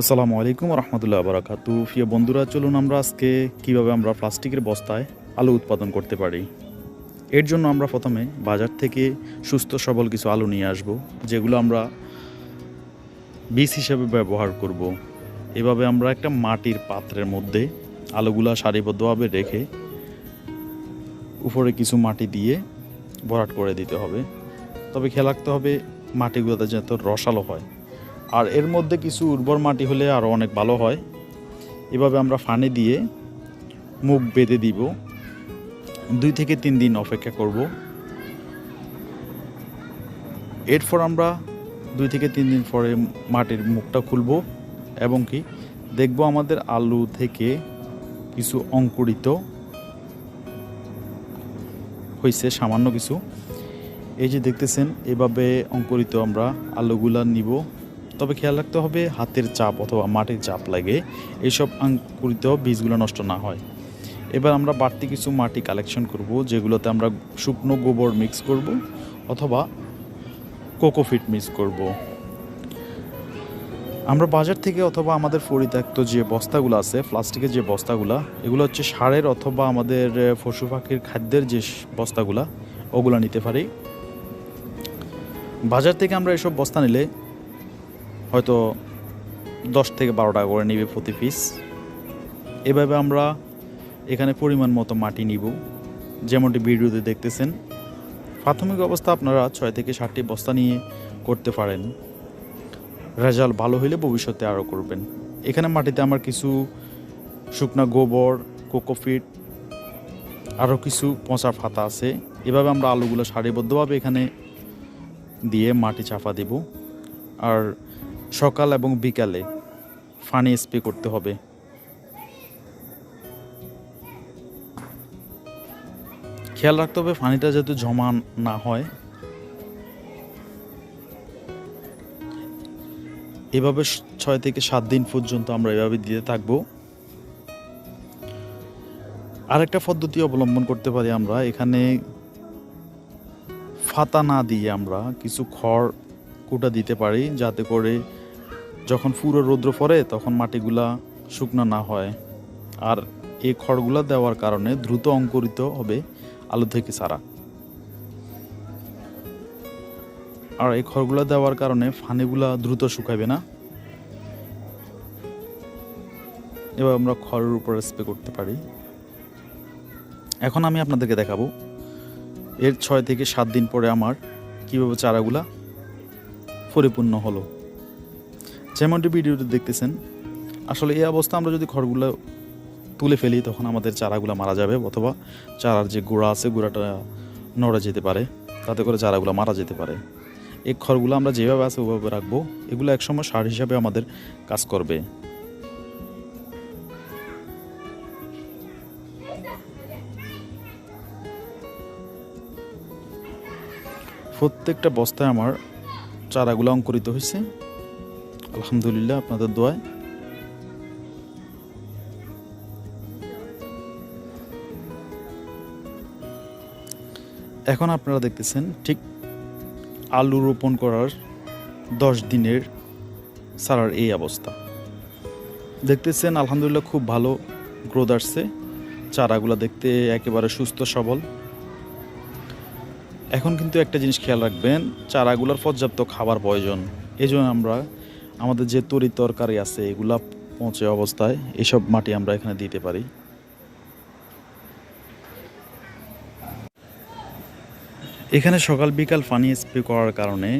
আসসালামু আলাইকুম রহমতুল্লাহ বারাকাতু। প্রিয় বন্ধুরা, চলুন আমরা আজকে কীভাবে আমরা প্লাস্টিকের বস্তায় আলু উৎপাদন করতে পারি। এর জন্য আমরা প্রথমে বাজার থেকে সুস্থ সবল কিছু আলু নিয়ে আসব, যেগুলো আমরা বীজ হিসেবে ব্যবহার করব। এভাবে আমরা একটা মাটির পাত্রের মধ্যে আলুগুলা সারিবদ্ধভাবে রেখে উপরে কিছু মাটি দিয়ে ভরাট করে দিতে হবে। তবে খেয়াল রাখতে হবে মাটিগুলোতে যাতে রসালো হয়। আর এর মধ্যে কিছু উর্বর মাটি হলে আরও অনেক ভালো হয়। এভাবে আমরা ফানে দিয়ে মুখ বেঁধে দিব। দুই থেকে তিন দিন অপেক্ষা করব। এরপর আমরা দুই থেকে তিন দিন পরে মাটির মুখটা খুলব এবং কি দেখব আমাদের আলু থেকে কিছু অঙ্কুরিত হয়েছে, সামান্য কিছু। এই যে দেখতেছেন, এভাবে অঙ্কুরিত আমরা আলুগুলা নিব। তবে খেয়াল রাখতে হবে, হাতের চাপ অথবা মাটির চাপ লাগে এইসব অঙ্কুরিত বীজগুলো নষ্ট না হয়। এবার আমরা বাড়তি কিছু মাটি কালেকশন করব, যেগুলোতে আমরা শুকনো গোবর মিক্স করব অথবা কোকোফিট মিক্স করব। আমরা বাজার থেকে অথবা আমাদের পরিত্যক্ত যে বস্তাগুলো আছে, প্লাস্টিকের যে বস্তাগুলো, এগুলো হচ্ছে সারের অথবা আমাদের পশু পাখির খাদ্যের যে বস্তাগুলা, ওগুলো নিতে পারি। বাজার থেকে আমরা এসব বস্তা নিলে হয়তো দশ থেকে বারো টাকা করে নিবে প্রতি পিস এভাবে আমরা এখানে পরিমাণ মতো মাটি নিব, যেমনটি ভিডিওতে দেখতেছেন। প্রাথমিক অবস্থা আপনারা ছয় থেকে ষাটটি বস্তা নিয়ে করতে পারেন। রেজাল্ট ভালো হইলে ভবিষ্যতে আরও করবেন। এখানে মাটিতে আমার কিছু শুকনা গোবর কোকোফিট আরও কিছু পচা ফাতা আছে। এভাবে আমরা আলুগুলো সারিবদ্ধভাবে এখানে দিয়ে মাটি চাপা দেব। আর সকাল এবং বিকালে ফানি স্প্রে করতে হবে। খেয়াল রাখতে হবে ফানিটা যাতে জমা না হয়। এভাবে ছয় থেকে সাত দিন পর্যন্ত আমরা এভাবে দিতে থাকব। আরেকটা পদ্ধতি অবলম্বন করতে পারি আমরা, এখানে ফাতা না দিয়ে আমরা কিছু খড় কুটা দিতে পারি, যাতে করে যখন পুরো রৌদ্র পড়ে, তখন মাটিগুলা শুকনো না হয়। আর এই খড়গুলা দেওয়ার কারণে দ্রুত অঙ্কুরিত হবে আলু থেকে সারা আর এই খড়গুলা দেওয়ার কারণে ফানিগুলা দ্রুত শুকাবে না। এবার আমরা খড়ের উপর স্প্রে করতে পারি। এখন আমি আপনাদেরকে দেখাবো এর ছয় থেকে সাত দিন পরে আমার কীভাবে চারাগুলা পরিপূর্ণ হলো। যেমনটি ভিডিওতে দেখতেছেন, আসলে এই অবস্থা আমরা যদি খড়গুলো তুলে ফেলি, তখন আমাদের চারাগুলো মারা যাবে অথবা চারার যে গোড়া আছে, গোড়াটা নড়ে যেতে পারে। তাতে করে চারাগুলো মারা যেতে পারে। এই খড়গুলো আমরা যেভাবে আছে, ওভাবে রাখব। এগুলো একসময় সার হিসাবে আমাদের কাজ করবে। প্রত্যেকটা বস্তায় আমার চারাগুলো অঙ্কুরিত হয়েছে। আলহামদুলিল্লাহ, আপনাদের দোয়ায়। এখন আপনারা দেখতেছেন ঠিক আলু রোপণ করার দশ দিনের সারার এই অবস্থা। দেখতেছেন আলহামদুলিল্লাহ খুব ভালো গ্রোথ আসছে। চারাগুলো দেখতে একেবারে সুস্থ, সবল। এখন কিন্তু একটা জিনিস খেয়াল রাখবেন, চারাগুলোর পর্যাপ্ত খাবার প্রয়োজন। এই আমরা আমাদের যে তরি তরকারি আছে, এগুলা পচে অবস্থায়, এসব মাটি আমরা এখানে দিতে পারি। এখানে সকাল বিকাল পানি স্প্রে করার কারণে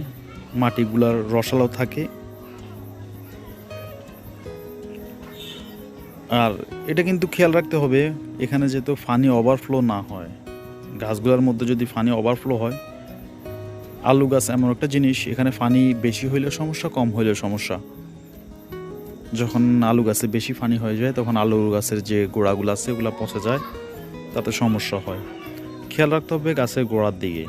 মাটিগুলার রসালো থাকে। আর এটা কিন্তু খেয়াল রাখতে হবে, এখানে যেহেতু পানি ওভারফ্লো না হয়, গাছগুলোর মধ্যে যদি পানি ওভারফ্লো হয় আলু গাছ এমন একটা জিনিস, এখানে পানি বেশি হইলেও সমস্যা, কম হইলেও সমস্যা। যখন আলু গাছে বেশি পানি হয়ে যায়, তখন আলু গাছের যে গোড়াগুলো আছে, ওগুলো পচে যায়, তাতে সমস্যা হয়। খেয়াল রাখতে হবে গাছের গোড়ার দিকে।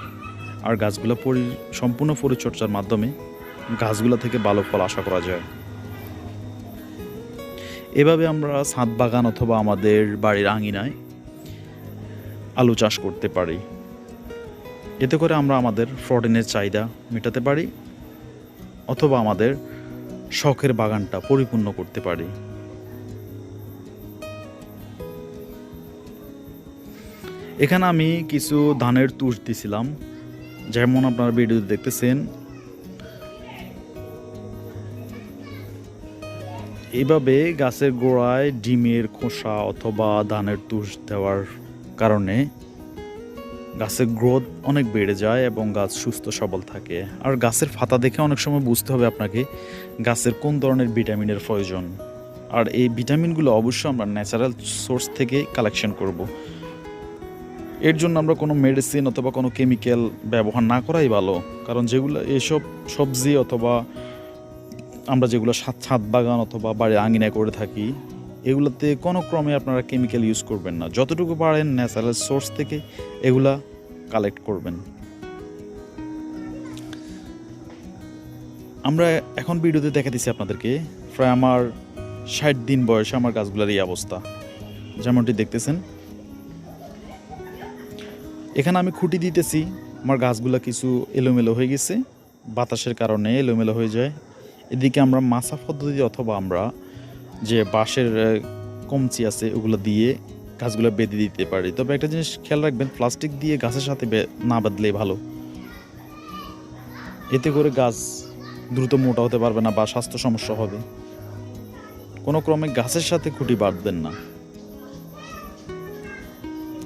আর গাছগুলো পরি, সম্পূর্ণ পরিচর্যার মাধ্যমে গাছগুলো থেকে ভালো ফল আশা করা যায়। এভাবে আমরা ছাদ বাগান অথবা আমাদের বাড়ির আঙিনায় আলু চাষ করতে পারি। এতে করে আমরা আমাদের প্রোটিনের চাহিদা মেটাতে পারি, অথবা আমাদের শখের বাগানটা পরিপূর্ণ করতে পারি। এখানে আমি কিছু ধানের তুষ দিছিলাম। যেমন আপনারা ভিডিওতে দেখতেছেন। এইভাবে গাছের গোড়ায় ডিমের খোসা অথবা ধানের তুষ দেওয়ার কারণে গাছের গ্রোথ অনেক বেড়ে যায় এবং গাছ সুস্থ, সবল থাকে। আর গাছের ফাতা দেখে অনেক সময় বুঝতে হবে আপনাকে গাছের কোন ধরনের ভিটামিনের প্রয়োজন। আর এই ভিটামিনগুলো অবশ্যই আমরা ন্যাচারাল সোর্স থেকে কালেকশন করব। এর জন্য আমরা কোনো মেডিসিন অথবা কোনো কেমিক্যাল ব্যবহার না করাই ভালো। কারণ যেগুলো, এসব সবজি অথবা আমরা যেগুলো ছাদ বাগান অথবা বাড়ির আঙিনায় করে থাকি এগুলোতে কোনো ক্রমে আপনারা কেমিক্যাল ইউজ করবেন না। যতটুকু পারেন ন্যাচারাল সোর্স থেকে এগুলা কালেক্ট করবেন। আমরা এখন ভিডিওতে দেখা দিচ্ছি আপনাদেরকে, প্রায় আমার ষাট দিন বয়সে আমার গাছগুলোর এই অবস্থা। যেমনটি দেখতেছেন। এখানে আমি খুঁটি দিতেছি, আমার গাছগুলো কিছু এলোমেলো হয়ে গেছে, বাতাসের কারণে এলোমেলো হয়ে যায়। এদিকে আমরা মাছা পদ্ধতি অথবা আমরা যে বাঁশের কমচি আছে, ওগুলো দিয়ে গাছগুলো বেঁধে দিতে পারি। তবে একটা জিনিস খেয়াল রাখবেন, প্লাস্টিক দিয়ে গাছের সাথে না বাঁধলেই ভালো। এতে করে গাছ দ্রুত মোটা হতে পারবে না বা স্বাস্থ্য সমস্যা হবে। কোনো ক্রমে গাছের সাথে খুঁটি বাঁধবেন না।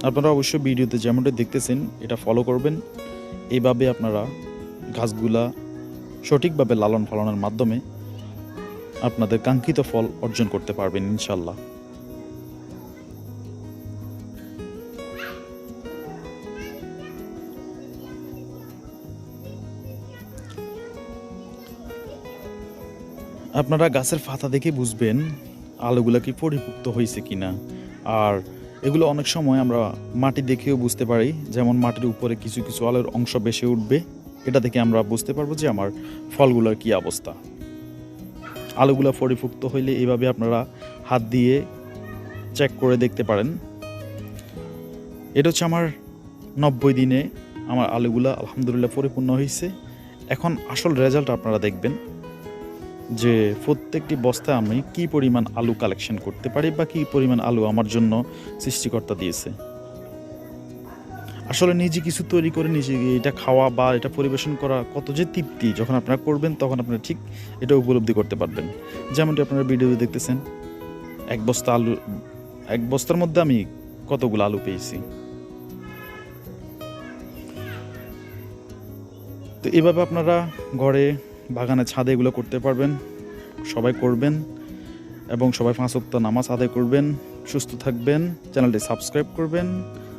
আপনারা অবশ্যই ভিডিওতে যেমনটা দেখতেছেন, এটা ফলো করবেন। এইভাবে আপনারা গাছগুলা সঠিকভাবে লালন পালনের মাধ্যমে আপনাদের কাঙ্ক্ষিত ফল অর্জন করতে পারবেন ইনশাল্লাহ আপনারা গাছের পাতা দেখে বুঝবেন আলুগুলা কি পরিপুক্ত হয়েছে কিনা। আর এগুলো অনেক সময় আমরা মাটি দেখেও বুঝতে পারি, যেমন মাটির উপরে কিছু কিছু আলোর অংশ বেশি উঠবে। এটা দেখে আমরা বুঝতে পারব যে আমার ফলগুলোর কি অবস্থা। আলুগুলো পরিপুক্ত হইলে এইভাবে আপনারা হাত দিয়ে চেক করে দেখতে পারেন। এটা হচ্ছে আমার নব্বই দিনে আমার আলুগুলা আলহামদুলিল্লাহ পরিপূর্ণ হয়েছে এখন আসল রেজাল্ট আপনারা দেখবেন যে প্রত্যেকটি বস্তায় আমি কি পরিমাণ আলু কালেকশন করতে পারি বা কি পরিমাণ আলু আমার জন্য সৃষ্টিকর্তা দিয়েছে। আসলে নিজে কিছু তৈরি করে নিজে এটা খাওয়া বা এটা পরিবেশন করা কত যে তৃপ্তি, যখন আপনারা করবেন তখন আপনারা ঠিক এটা উপলব্ধি করতে পারবেন। যেমনটি আপনারা ভিডিওতে দেখতেছেন, এক বস্তা আলু, এক বস্তার মধ্যে আমি কতগুলো আলু পেয়েছি। তো এভাবে আপনারা ঘরে বাগানে ছাদে এগুলো করতে পারবেন, সবাই করবেন এবং সবাই পাঁচ নামাজ আদায় করবেন, সুস্থ থাকবেন, চ্যানেলটি সাবস্ক্রাইব করবেন